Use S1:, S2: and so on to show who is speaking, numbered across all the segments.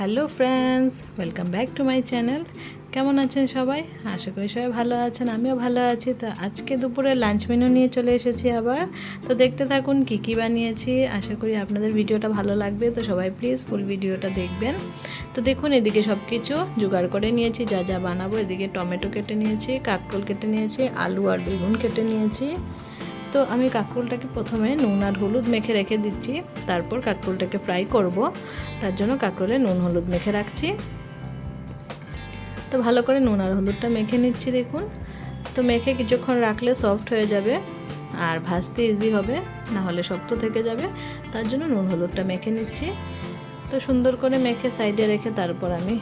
S1: Hello friends, welcome back to my channel. কেমন আছেন সবাই? আশা করি সবাই ভালো আছেন, আমিও ভালো আছি। তো আজকে দুপুরে লাঞ্চ মেনু নিয়ে চলে এসেছি আবার। তো দেখতে থাকুন কী কী বানিয়েছি, আশা করি আপনাদের ভিডিওটা ভালো লাগবে। তো সবাই প্লিজ ফুল ভিডিওটা দেখবেন। তো দেখুন, এদিকে সব কিছু জোগাড় করে নিয়েছি, যা যা বানাবো। এদিকে টমেটো কেটে নিয়েছি, কাকরোল কেটে নিয়েছি, আলু আর বেগুন কেটে নিয়েছি। তো আমি কাকরোলটাকে প্রথমে নুন আর হলুদ মেখে রেখে দিচ্ছি, তারপর কাকরোলটাকে ফ্রাই করব। তার জন্য কাকরোলে নুন, হলুদ মেখে রাখছি। তো ভালো করে নুন আর হলুদটা মেখে নিচ্ছি দেখুন। তো মেখে কিছুক্ষণ রাখলে সফট হয়ে যাবে আর ভাজতে ইজি হবে, না হলে শক্ত থেকে যাবে। তার জন্য নুন, হলুদটা মেখে নিচ্ছি। তো সুন্দর করে মেখে সাইডে রেখে তারপর আমি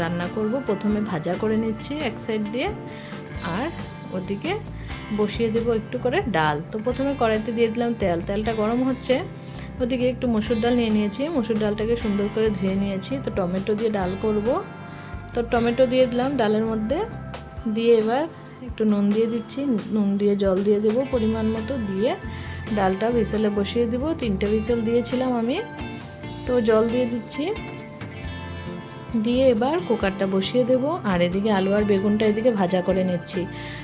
S1: রান্না করব। প্রথমে ভাজা করে নিচ্ছি এক সাইড দিয়ে। আর ওদিকে বসিয়ে দেবো একটু করে ডাল। তো প্রথমে কড়াইতে দিয়ে দিলাম তেল। তেলটা গরম হচ্ছে। ওদিকে একটু মসুর ডাল নিয়ে নিয়েছি। মসুর ডালটাকে সুন্দর করে ধুয়ে নিয়েছি। তো টমেটো দিয়ে ডাল করব। তো টমেটো দিয়ে দিলাম ডালের মধ্যে। দিয়ে এবার একটু নুন দিয়ে দিচ্ছি। নুন দিয়ে জল দিয়ে দেবো পরিমাণ মতো। দিয়ে ডালটা ভিসেলে বসিয়ে দেবো। তিনটে ভিসেল দিয়েছিলাম আমি। তো জল দিয়ে দিচ্ছি। দিয়ে এবার কুকারটা বসিয়ে দেব। আর এদিকে আলু আর বেগুনটা এদিকে ভাজা করে নিচ্ছি।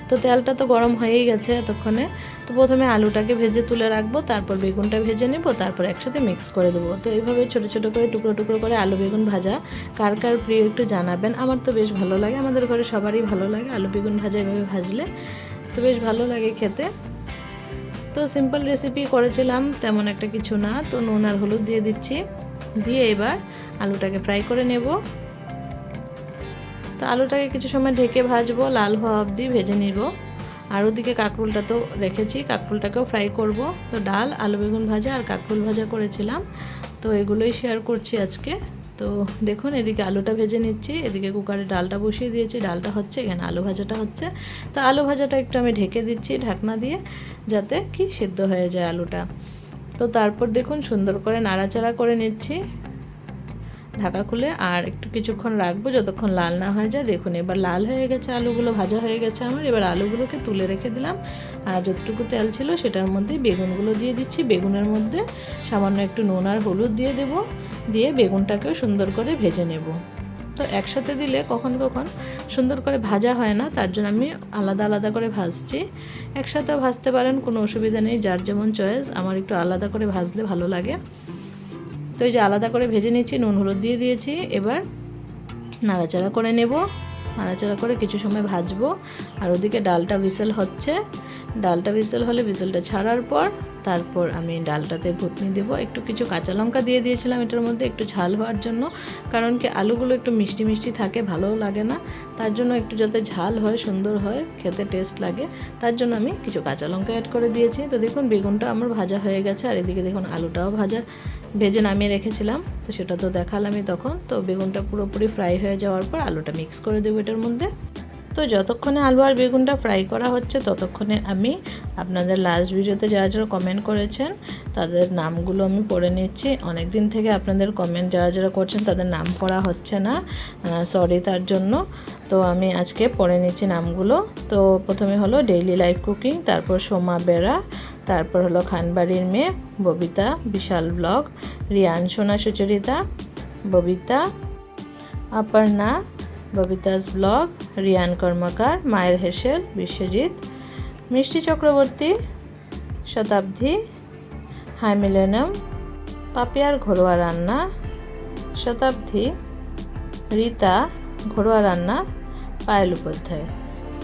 S1: তো তেলটা তো গরম হয়েই গেছে এতক্ষণে। তো প্রথমে আলুটাকে ভেজে তুলে রাখব, তারপর বেগুনটা ভেজে নেব, তারপর একসাথে মিক্স করে দেবো। তো এইভাবে ছোটো ছোটো করে টুকরো টুকরো করে আলু বেগুন ভাজা। কার কার প্রিয় একটু জানাবেন, আমার তো বেশ ভালো লাগে, আমাদের ঘরে সবারই ভালো লাগে আলু বেগুন ভাজা এভাবে ভাজলে। তো বেশ ভালো লাগে খেতে। তো সিম্পল রেসিপি করেছিলাম, তেমন একটা কিছু না। তো নুন আর হলুদ দিয়ে দিচ্ছি। দিয়ে এবার আলুটাকে ফ্রাই করে নেব। তো আলুটাকে কিছু সময় ঢেকে ভাজবো, লাল হওয়া অবধি ভেজে নিব। আর ওদিকে কাঁকরুলটা তো রেখেছি, কাঁকরুলটাকেও ফ্রাই করব। তো ডাল, আলু বেগুন ভাজা আর কাঁকরুল ভাজা করেছিলাম। তো এগুলোই শেয়ার করছি আজকে। তো দেখুন, এদিকে আলুটা ভেজে নিচ্ছি, এদিকে কুকারে ডালটা বসিয়ে দিয়েছি। ডালটা হচ্ছে এখানে আলু ভাজাটা হচ্ছে। তো আলু ভাজাটা একটু আমি ঢেকে দিচ্ছি ঢাকনা দিয়ে, যাতে কি সিদ্ধ হয়ে যায় আলুটা। তো তারপর দেখুন, সুন্দর করে নাড়াচাড়া করে নিচ্ছি। ঢাকা খুলে আর একটু কিছুক্ষণ রাখব, যতক্ষণ লাল না হয়ে যায়। দেখুন, এবার লাল হয়ে গেছে আলুগুলো, ভাজা হয়ে গেছে আমার। এবার আলুগুলোকে তুলে রেখে দিলাম। আর যতটুকু তেল ছিল সেটার মধ্যে বেগুনগুলো দিয়ে দিচ্ছি। বেগুনের মধ্যে সামান্য একটু নুন আর হলুদ দিয়ে দেব। দিয়ে বেগুনটাকেও সুন্দর করে ভেজে নেব। তো একসাথে দিলে কখন কখন সুন্দর করে ভাজা হয় না, তার জন্য আমি আলাদা আলাদা করে ভাজছি। একসাথে ভাজতে পারেন, কোনো অসুবিধা নেই। যার যেমন চয়েস, আমার একটু আলাদা করে ভাজলে ভালো লাগে। তো এই যে আলাদা করে ভেজে নিচ্ছি, নুন, হলুদ দিয়ে দিয়েছি। এবার নাড়াচাড়া করে নেব। নাড়াচাড়া করে কিছু সময় ভাজবো। আর ওদিকে ডালটা বিসেল হচ্ছে। ডালটা বিসেল হলে বিসেলটা ছাড়ার পর তারপর আমি ডালটাতে ঘুটনি দেবো। একটু কিছু কাঁচা লঙ্কা দিয়ে দিয়েছিলাম এটার মধ্যে একটু ঝাল হওয়ার জন্য, কারণ কি আলুগুলো একটু মিষ্টি মিষ্টি থাকে, ভালোও লাগে না। তার জন্য একটু যাতে ঝাল হয়, সুন্দর হয়, খেতে টেস্ট লাগে। তার জন্য আমি কিছু কাঁচা লঙ্কা অ্যাড করে দিয়েছি। তো দেখুন, বেগুনটা আমার ভাজা হয়ে গেছে, আর এদিকে দেখুন, আলুটাও ভাজা, ভেজে নামিয়ে রেখেছিলাম। তো সেটা তো দেখালামই তখন। তো বেগুনটা পুরোপুরি ফ্রাই হয়ে যাওয়ার পর আলুটা মিক্স করে দেবো এটার মধ্যে। তো যতক্ষণে আলু আর বেগুনটা ফ্রাই করা হচ্ছে, ততক্ষণে আমি আপনাদের লাস্ট ভিডিওতে যারা যারা কমেন্ট করেছেন, তাদের নামগুলো আমি পড়ে নিচ্ছি। অনেক দিন থেকে আপনাদের কমেন্ট যারা যারা করছেন, তাদের নাম পড়া হচ্ছে না। সরি তার জন্য। তো আমি আজকে পড়ে নিচ্ছি নামগুলো। তো প্রথমে হলো ডেইলি লাইফ কুকিং তারপর সোমা বেড়া, তারপর হলো খানবাড়ির মেয়ে ববিতা, বিশাল ব্লগ রিয়ান, সোনা সুচরিতা, ববিতা অপর্ণা ববিতাস ব্লগ, রিয়ান কর্মকার, মায়ের হেসেল, বিশ্বজিৎ, মিষ্টি চক্রবর্তী, শতাব্দী, হাই মিলেনম পাপিয়ার ঘরোয়া রান্না, শতাব্দী, রীতা, ঘরোয়া রান্না, পায়েল উপাধ্যায়।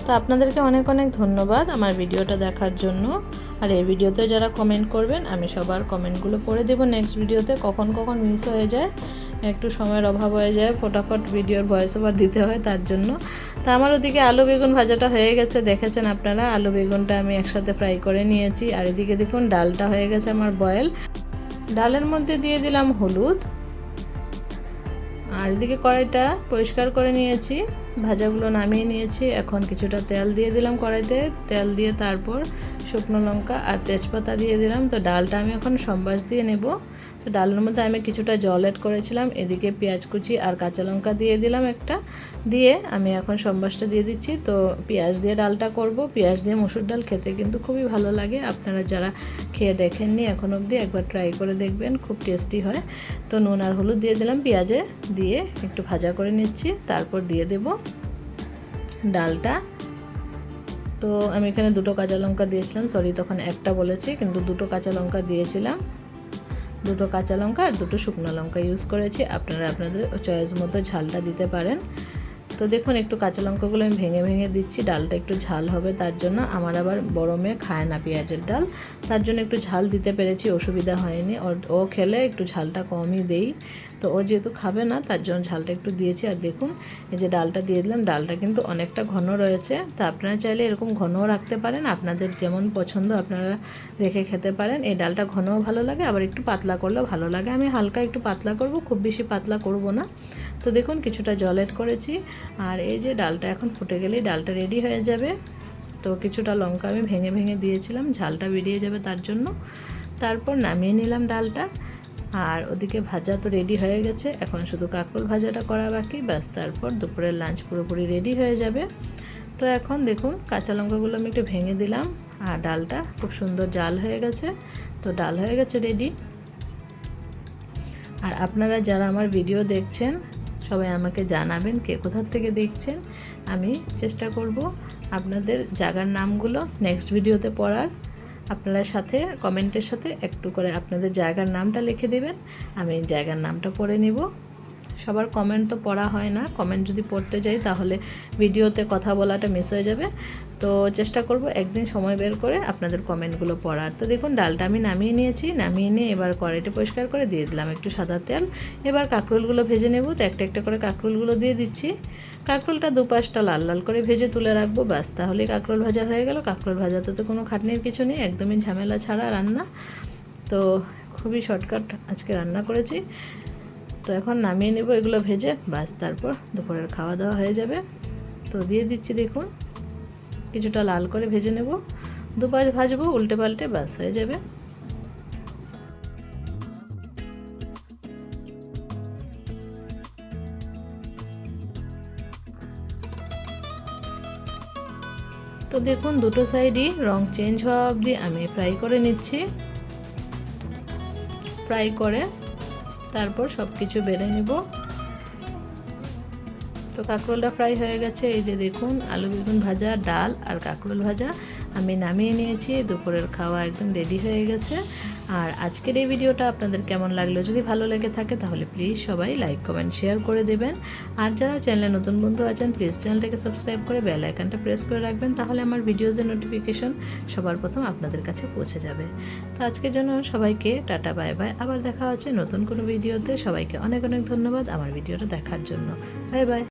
S1: তো আপনাদেরকে অনেক অনেক ধন্যবাদ আমার ভিডিওটা দেখার জন্য। আর এই ভিডিওতে যারা কমেন্ট করবেন, আমি সবার কমেন্টগুলো পড়ে দেবো। নেক্সট ভিডিওতে কখন কখন মিস হয়ে যায় একটু সময়ের অভাব হয়ে যায়, ফটাফট ভিডিওর ভয়েস ওভার দিতে হয় তার জন্য। তা আমার ওদিকে আলু বেগুন ভাজাটা হয়ে গেছে, দেখেছেন আপনারা? আলু বেগুনটা আমি একসাথে ফ্রাই করে নিয়েছি। আর এদিকে দেখুন, ডালটা হয়ে গেছে আমার বয়েল ডালের মধ্যে দিয়ে দিলাম হলুদ। আর এদিকে কড়াইটা পরিষ্কার করে নিয়েছি। ভাজাগুলো নামিয়ে নিয়েছি। এখন কিছুটা তেল দিয়ে দিলাম কড়াইতে। তেল দিয়ে তারপর শুকনো লঙ্কা আর তেজপাতা দিয়ে দিলাম। তো ডালটা আমি এখন সম্বাস দিয়ে নেব। তো ডালের মধ্যে আমি কিছুটা জল অ্যাড করেছিলাম, এদিকে পেঁয়াজ কুচি আর কাঁচা লঙ্কা দিয়ে দিলাম একটা। দিয়ে আমি এখন সম্বাসটা দিয়ে দিচ্ছি। তো পেঁয়াজ দিয়ে ডালটা করব। পেঁয়াজ দিয়ে মসুর ডাল খেতে কিন্তু খুবই ভালো লাগে। আপনারা যারা খেয়ে দেখেননি এখন অবধি একবার ট্রাই করে দেখবেন, খুব টেস্টি হয়। তো নুন আর হলুদ দিয়ে দিলাম পেঁয়াজে। দিয়ে একটু ভাজা করে নিচ্ছি। তারপর দিয়ে দেব ডালটা। তো আমি এখানে দুটো কাঁচা লঙ্কা দিয়েছিলাম। সরি তখন একটা বলেছি, কিন্তু দুটো কাঁচা লঙ্কা দিয়েছিলাম। দুটো কাঁচা লঙ্কা আর দুটো শুকনো লঙ্কা ইউজ করেছি। আপনারা আপনাদের চয়েস মতো ঝালটা দিতে পারেন। তো দেখুন, একটু কাঁচা লঙ্কাগুলো আমি ভেঙে ভেঙে দিচ্ছি। ডালটা একটু ঝাল হবে, তার জন্য আমার আবার বড় মেয়ে খায় না পেঁয়াজের ডাল। তার জন্য একটু ঝাল দিতে পেরেছি, অসুবিধা হয়নি। ও খেলে একটু ঝালটা কমই দেই। তো ও যেহেতু খাবে না, তার জন্য ঝালটা একটু দিয়েছি। আর দেখুন, এই যে ডালটা দিয়ে দিলাম, ডালটা কিন্তু অনেকটা ঘন রয়েছে। তা আপনারা চাইলে এরকম ঘনও রাখতে পারেন। আপনাদের যেমন পছন্দ, আপনারা রেখে খেতে পারেন। এই ডালটা ঘনও ভালো লাগে, আবার একটু পাতলা করলেও ভালো লাগে। আমি হালকা একটু পাতলা করব, খুব বেশি পাতলা করব না। তো দেখুন, কিছুটা জল অ্যাড করেছি। আর এই যে ডালটা এখন ফুটে গেলেই ডালটা রেডি হয়ে যাবে। তো কিছুটা লঙ্কা আমি ভেঙে ভেঙে দিয়েছিলাম, ঝালটা বেরিয়ে যাবে তার জন্য। তারপর নামিয়ে নিলাম ডালটা। আর ওদিকে ভাজা তো রেডি হয়ে গেছে, এখন শুধু কাঁকরোল ভাজাটা করা বাকি, ব্যাস তারপর দুপুরের লাঞ্চ পুরোপুরি রেডি হয়ে যাবে। তো এখন দেখুন, কাঁচা লঙ্কাগুলো আমি একটু ভেঙে দিলাম, আর ডালটা খুব সুন্দর জাল হয়ে গেছে। তো ডাল হয়ে গেছে রেডি আর আপনারা যারা আমার ভিডিও দেখছেন, সবাই আমাকে জানাবেন কে কোথার থেকে দেখছেন, আমি চেষ্টা করব আপনাদের জায়গার নামগুলো নেক্সট ভিডিওতে পড়ার। আপনারা সাথে কমেন্টের সাথে একটু করে আপনাদের জায়গার নামটা লিখে দেবেন, আমি জায়গার নামটা পড়ে নিব। সবার কমেন্ট তো পড়া হয় না। কমেন্ট যদি পড়তে যাই তাহলে ভিডিওতে কথা বলাটা মিস হয়ে যাবে। তো চেষ্টা করব একদিন সময় বের করে আপনাদের কমেন্টগুলো পড়ার। তো দেখুন, ডালটা আমি নামিয়ে নিয়েছি। নামিয়ে নিয়ে এবার কড়াইটা পরিষ্কার করে দিয়ে দিলাম একটু সাদা তেল। এবার কাঁকরোলগুলো ভেজে নেব। তো একটা একটা করে কাঁকরোলগুলো দিয়ে দিচ্ছি। কাঁকরোলটা দুপাশটা লাল লাল করে ভেজে তুলে রাখব। ব্যাস, তাহলেই কাঁকরোল ভাজা হয়ে গেল। কাঁকরোল ভাজাতে তো কোনো খাটনির কিছু নেই। একদমই ঝামেলা ছাড়া রান্না। তো খুবই শর্টকাট আজকে রান্না করেছি। তো এখন নামিয়ে নেব এগুলো ভেজে বাস তারপর দুপুরের খাওয়া দাওয়া হয়ে যাবে। তো দিয়ে দিচ্ছি দেখুন, কিছুটা লাল করে ভেজে নেব। দুপাশ ভাজবো, উল্টে পাল্টে বাস হয়ে যাবে। তো দেখুন, দুটো সাইডই রং চেঞ্জ হওয়া অবধি আমি ফ্রাই করে নিচ্ছি। ফ্রাই করে তারপর সব কিছু বেড়ে নেব। তো কাঁকরোলটা ফ্রাই হয়ে গেছে। এই যে দেখুন, আলু বেগুন ভাজা, ডাল আর কাঁকরোল ভাজা আমি নামিয়ে নিয়েছি। দুপুরের খাওয়া একদম রেডি হয়ে গেছে। আর আজকের এই ভিডিওটা আপনাদের কেমন লাগল? যদি ভালো লেগে থাকে তাহলে প্লিজ সবাই লাইক কমেন্ট শেয়ার করে দেবেন। আর যারা চ্যানেলে নতুন বন্ধু আছেন প্লিজ চ্যানেলটাকে সাবস্ক্রাইব করে বেল আইকনটা প্রেস করে রাখবেন, তাহলে আমার ভিডিওজের নোটিফিকেশন সবার প্রথম আপনাদের কাছে পৌঁছে যাবে। তো আজকের জন্য সবাইকে টাটা বাই বাই আবার দেখা হচ্ছে নতুন কোনো ভিডিওতে। সবাইকে অনেক অনেক ধন্যবাদ আমার ভিডিওটা দেখার জন্য। Bye bye